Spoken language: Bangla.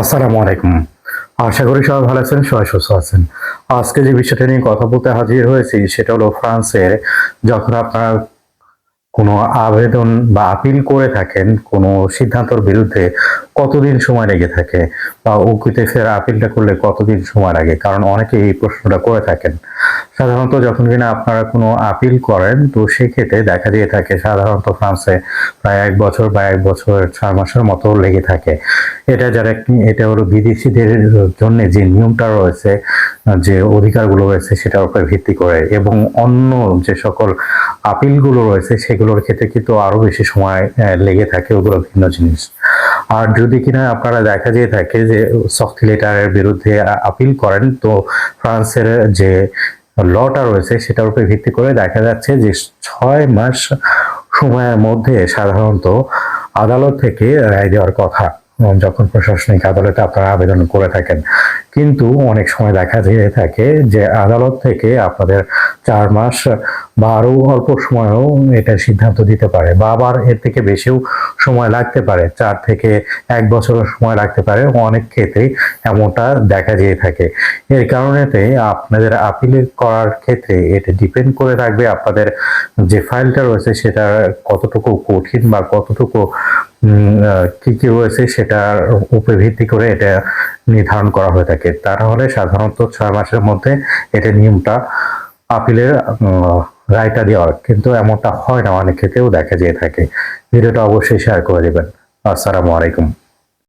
আসসালামু আলাইকুম। আশা করি সবাই ভালো আছেন, সবাই সুস্থ আছেন। আজকে যে বিষয়টা নিয়ে কথা বলতে হাজির হয়েছি, সেটা হলো ফ্রান্সের যখন আপনারা কোনো আবেদন বা আপিল করে থাকেন, কোনো সিদ্ধান্তর বিরুদ্ধে কতদিন সময় লেগে থাকে বা উকিতে ফের আপিলটা করলে কতদিন সময় লাগে? কারণ অনেকে এই প্রশ্নটা করে থাকেন। সাধারণত যখন কিনা আপনারা কোনো আপিল করেন, তো সেক্ষেত্রে দেখা দিয়ে থাকে সাধারণত ফ্রান্সে প্রায় এক বছর বা এক বছর ছয় মাসের মতো লেগে থাকে। এটা যারা এটা হলো বিদেশিদের জন্য যে নিয়মটা রয়েছে, যে অধিকারগুলো রয়েছে সেটার উপর ভিত্তি করে এবং অন্য যে সকল আপিলগুলো রয়েছে সেগুলোর ক্ষেত্রে কিন্তু আরও বেশি সময় লেগে থাকে ওগুলো ভিন্ন জিনিস। আর যদি কিনা আপনারা দেখা যেয়ে থাকে যে সফট লেটারের বিরুদ্ধে আপিল করেন, তো ফ্রান্সের যে লটা রয়েছে সেটার উপরে ভিত্তি করে দেখা যাচ্ছে যে ছয় মাস সময়ের মধ্যে সাধারণত আদালত থেকে রায় দেওয়ার কথা যখন প্রশাসনিক আদালতে আপনারা আবেদন করে থাকেন। কিন্তু অনেক সময় দেখা যেয়ে থাকে যে আদালত থেকে আপনাদের চার মাস বা আরও অল্প সময়েও এটা সিদ্ধান্ত দিতে পারে বা আবার এর থেকে বেশিও সময় লাগতে পারে। চার থেকে এক বছরের সময় লাগতে পারে। অনেক ক্ষেত্রেই এমনটা দেখা যেয়ে থাকে। এর কারণেতে আপনাদের আপিল করার ক্ষেত্রে এটা ডিপেন্ড করে থাকবে আপনাদের যে ফাইলটা রয়েছে সেটা কতটুকু কঠিন বা কতটুকু কি কি রয়েছে সেটার উপরে ভিত্তি করে এটা নির্ধারণ করা হয়ে থাকে। তা হলে সাধারণত ছয় মাসের মধ্যে এটা নিয়মটা আপিলের রায়টা দেওয়ার কিন্তু এমনটা হয় না, অনেক ক্ষেত্রেও দেখা যেয়ে থাকে। ভিডিওটা অবশ্যই শেয়ার করে দেবেন। আসসালামু আলাইকুম।